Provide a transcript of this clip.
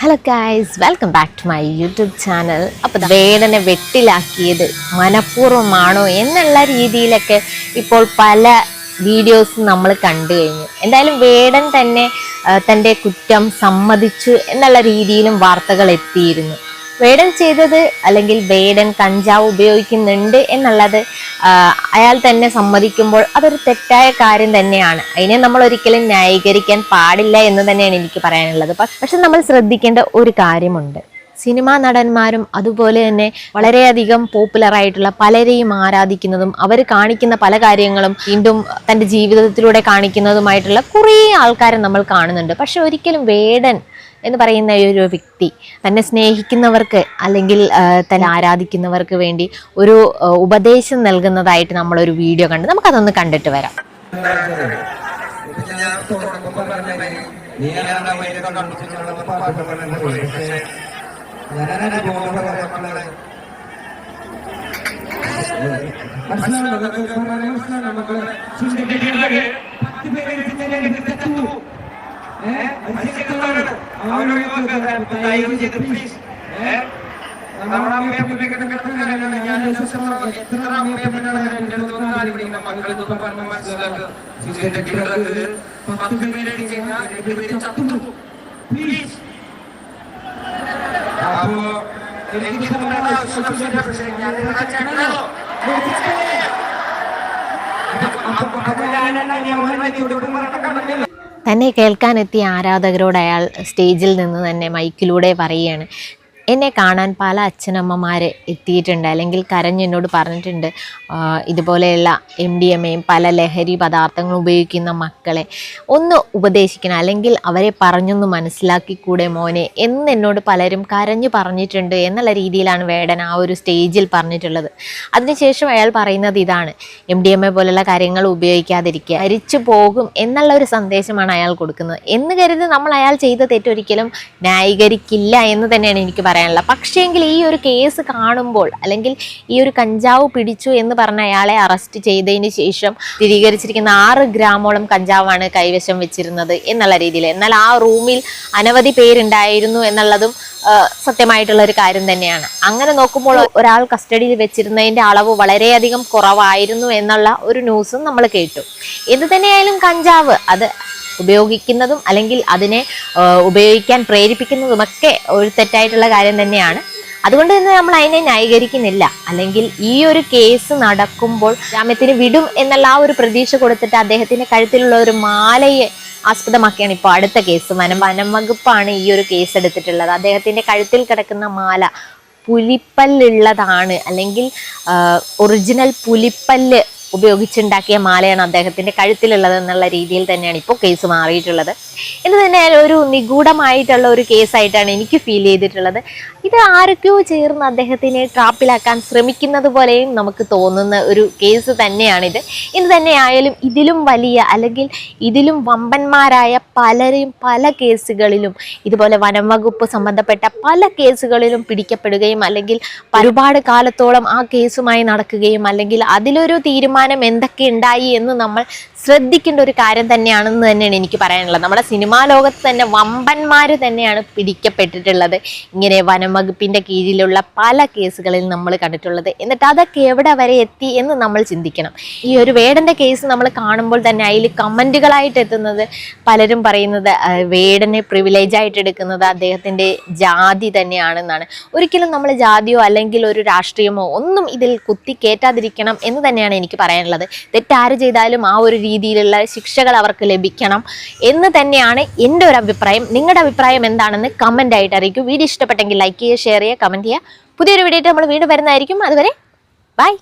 Hello guys welcome back to my YouTube channel അപ്പോൾ വേദന വെട്ടിലാക്കിയത് മനഃപൂർവമാണോ എന്നുള്ള രീതിയിലൊക്കെ ഇപ്പോൾ പല വീഡിയോസ് നമ്മൾ കണ്ടു കഴിഞ്ഞു. എന്തായാലും വേടൻ തന്നെ തന്റെ കുറ്റം സമ്മതിച്ചു എന്നുള്ള രീതിയിലും വാർത്തകൾ എത്തിയിരുന്നു. വേടൻ ചെയ്തത് അല്ലെങ്കിൽ വേടൻ കഞ്ചാവ് ഉപയോഗിക്കുന്നുണ്ട് എന്നുള്ളത് അയാൾ തന്നെ സമ്മതിക്കുമ്പോൾ അതൊരു തെറ്റായ കാര്യം തന്നെയാണ്. അതിനെ നമ്മൾ ഒരിക്കലും ന്യായീകരിക്കാൻ പാടില്ല എന്ന് തന്നെയാണ് എനിക്ക് പറയാനുള്ളത്. പക്ഷെ നമ്മൾ ശ്രദ്ധിക്കേണ്ട ഒരു കാര്യമുണ്ട്. സിനിമാ നടന്മാരും അതുപോലെ തന്നെ വളരെയധികം പോപ്പുലർ ആയിട്ടുള്ള പലരെയും ആരാധിക്കുന്നതും അവർ കാണിക്കുന്ന പല കാര്യങ്ങളും വീണ്ടും തന്റെ ജീവിതത്തിലൂടെ കാണിക്കുന്നതുമായിട്ടുള്ള കുറേ ആൾക്കാരെ നമ്മൾ കാണുന്നുണ്ട്. പക്ഷെ ഒരിക്കലും വേടൻ എന്ന് പറയുന്ന ഒരു വ്യക്തി തന്നെ സ്നേഹിക്കുന്നവർക്ക് അല്ലെങ്കിൽ തന്നെ ആരാധിക്കുന്നവർക്ക് വേണ്ടി ഒരു ഉപദേശം നൽകുന്നതായിട്ട് നമ്മളൊരു വീഡിയോ കണ്ട് നമുക്കതൊന്ന് കണ്ടിട്ട് വരാം ചിന്തിക്കുന്നത് പത്ത് പേരെ ചിന്തിച്ചു ഏഹ് ഞാൻ അപ്പോ എനിക്ക് പക്ഷേ ഞാൻ ചടലോ അപ്പൊ അപ്പൊ തന്നെ കേൾക്കാനെത്തിയ ആരാധകരോട് അയാൾ സ്റ്റേജിൽ നിന്ന് തന്നെ മൈക്കിലൂടെ പറയുകയാണ്. എന്നെ കാണാൻ പല അച്ഛനമ്മമാർ എത്തിയിട്ടുണ്ട് അല്ലെങ്കിൽ കരഞ്ഞെന്നോട് പറഞ്ഞിട്ടുണ്ട് ഇതുപോലെയുള്ള എം ഡി എം എയും പല ലഹരി പദാർത്ഥങ്ങളും ഉപയോഗിക്കുന്ന മക്കളെ ഒന്ന് ഉപദേശിക്കണം അല്ലെങ്കിൽ അവരെ പറഞ്ഞൊന്ന് മനസ്സിലാക്കിക്കൂടെ മോനെ എന്ന് എന്നോട് പലരും കരഞ്ഞു പറഞ്ഞിട്ടുണ്ട് എന്നുള്ള രീതിയിലാണ് വേടൻ ആ ഒരു സ്റ്റേജിൽ പറഞ്ഞിട്ടുള്ളത്. അതിനുശേഷം അയാൾ പറയുന്നത് ഇതാണ് എം ഡി എം എ പോലുള്ള കാര്യങ്ങൾ ഉപയോഗിക്കാതിരിക്കുക അരിച്ചു പോകും എന്നുള്ള ഒരു സന്ദേശമാണ് അയാൾ കൊടുക്കുന്നത്. എന്ന് കരുതി നമ്മൾ അയാൾ ചെയ്ത തെറ്റൊരിക്കലും ന്യായീകരിക്കില്ല എന്ന് തന്നെയാണ് എനിക്ക് പറയാനുള്ളത് പക്ഷേങ്കിൽ ഈ ഒരു കേസ് കാണുമ്പോൾ അല്ലെങ്കിൽ ഈ ഒരു കഞ്ചാവ് പിടിച്ചു എന്ന് പറഞ്ഞ അയാളെ അറസ്റ്റ് ചെയ്തതിന് ശേഷം സ്ഥിരീകരിച്ചിരിക്കുന്ന ആറ് ഗ്രാമോളം കഞ്ചാവാണ് കൈവശം വെച്ചിരുന്നത് എന്നുള്ള രീതിയിൽ. എന്നാൽ ആ റൂമിൽ അനവധി പേരുണ്ടായിരുന്നു എന്നുള്ളതും സത്യമായിട്ടുള്ള ഒരു കാര്യം തന്നെയാണ്. അങ്ങനെ നോക്കുമ്പോൾ ഒരാൾ കസ്റ്റഡിയിൽ വെച്ചിരുന്നതിന്റെ അളവ് വളരെയധികം കുറവായിരുന്നു എന്നുള്ള ഒരു ന്യൂസും നമ്മൾ കേട്ടു. എന്ത് തന്നെയായാലും കഞ്ചാവ് അത് ഉപയോഗിക്കുന്നതും അല്ലെങ്കിൽ അതിനെ ഉപയോഗിക്കാൻ പ്രേരിപ്പിക്കുന്നതുമൊക്കെ ഒരു തെറ്റായിട്ടുള്ള കാര്യം തന്നെയാണ്. അതുകൊണ്ട് തന്നെ നമ്മൾ അതിനെ ന്യായീകരിക്കുന്നില്ല. അല്ലെങ്കിൽ ഈ ഒരു കേസ് നടക്കുമ്പോൾ ജാമ്യത്തിന് വിടും എന്നുള്ള ആ ഒരു പ്രതീക്ഷ കൊടുത്തിട്ട് അദ്ദേഹത്തിന്റെ കഴുത്തിലുള്ള ഒരു മാലയെ ആസ്പദമാക്കിയാണ് ഇപ്പോൾ അടുത്ത കേസ്. വനം വനം വകുപ്പാണ് ഈ ഒരു കേസ് എടുത്തിട്ടുള്ളത്. അദ്ദേഹത്തിന്റെ കഴുത്തിൽ കിടക്കുന്ന മാല പുലിപ്പല്ലുള്ളതാണ്. അല്ലെങ്കിൽ ഒറിജിനൽ പുലിപ്പല്ല് ഉപയോഗിച്ചുണ്ടാക്കിയ മാലയാണ് അദ്ദേഹത്തിന്റെ കഴുത്തിലുള്ളത് എന്നുള്ള രീതിയിൽ തന്നെയാണ് ഇപ്പോൾ കേസ് മാറിയിട്ടുള്ളത്. എന്ന് തന്നെ ഒരു നിഗൂഢമായിട്ടുള്ള ഒരു കേസായിട്ടാണ് എനിക്ക് ഫീൽ ചെയ്തിട്ടുള്ളത്. ഇത് ആരൊക്കെയോ ചേർന്ന് അദ്ദേഹത്തിനെ ട്രാപ്പിലാക്കാൻ ശ്രമിക്കുന്നത് പോലെയും നമുക്ക് തോന്നുന്ന ഒരു കേസ് തന്നെയാണിത്. എന്ന് തന്നെയായാലും ഇതിലും വലിയ അല്ലെങ്കിൽ ഇതിലും വമ്പന്മാരായ പലരെയും പല കേസുകളിലും ഇതുപോലെ വനംവകുപ്പ് സംബന്ധപ്പെട്ട പല കേസുകളിലും പിടിക്കപ്പെടുകയും അല്ലെങ്കിൽ ഒരുപാട് കാലത്തോളം ആ കേസുമായി നടക്കുകയും അല്ലെങ്കിൽ അതിലൊരു തീരുമാനം എന്തൊക്കെ ഉണ്ടായി എന്ന് നമ്മൾ ശ്രദ്ധിക്കേണ്ട ഒരു കാര്യം തന്നെയാണെന്ന് തന്നെയാണ് എനിക്ക് പറയാനുള്ളത്. നമ്മുടെ സിനിമാ ലോകത്ത് തന്നെ വമ്പന്മാർ തന്നെയാണ് പിടിക്കപ്പെട്ടിട്ടുള്ളത്. ഇങ്ങനെ വനംവകുപ്പിന്റെ കീഴിലുള്ള പല കേസുകളിൽ നമ്മൾ കണ്ടിട്ടുള്ളത്. എന്നിട്ട് അതൊക്കെ എവിടെ വരെ എത്തി എന്ന് നമ്മൾ ചിന്തിക്കണം. ഈ ഒരു വേടന്റെ കേസ് നമ്മൾ കാണുമ്പോൾ തന്നെ അതിൽ കമന്റുകളായിട്ട് എത്തുന്നത് പലരും പറയുന്നത് വേടനെ പ്രിവിലേജ് ആയിട്ട് എടുക്കുന്നത് അദ്ദേഹത്തിന്റെ ജാതി തന്നെയാണെന്നാണ്. ഒരിക്കലും നമ്മൾ ജാതിയോ അല്ലെങ്കിൽ ഒരു രാഷ്ട്രീയമോ ഒന്നും ഇതിൽ കുത്തി കയറ്റാതിരിക്കണം എന്ന് തന്നെയാണ് എനിക്ക് പറയാനുള്ളത്. തെറ്റാര് ചെയ്താലും ആ ഒരു രീതിയിലുള്ള ശിക്ഷകൾ അവർക്ക് ലഭിക്കണം എന്ന് തന്നെയാണ് എന്റെ ഒരു അഭിപ്രായം. നിങ്ങളുടെ അഭിപ്രായം എന്താണെന്ന് കമന്റ് ആയിട്ട് അറിയിക്കും. വീഡിയോ ഇഷ്ടപ്പെട്ടെങ്കിൽ ലൈക്ക് ചെയ്യുക ഷെയർ ചെയ്യുക കമന്റ് ചെയ്യുക. പുതിയൊരു വീഡിയോ നമ്മൾ വീണ്ടും വരുന്നതായിരിക്കും. അതുവരെ ബൈ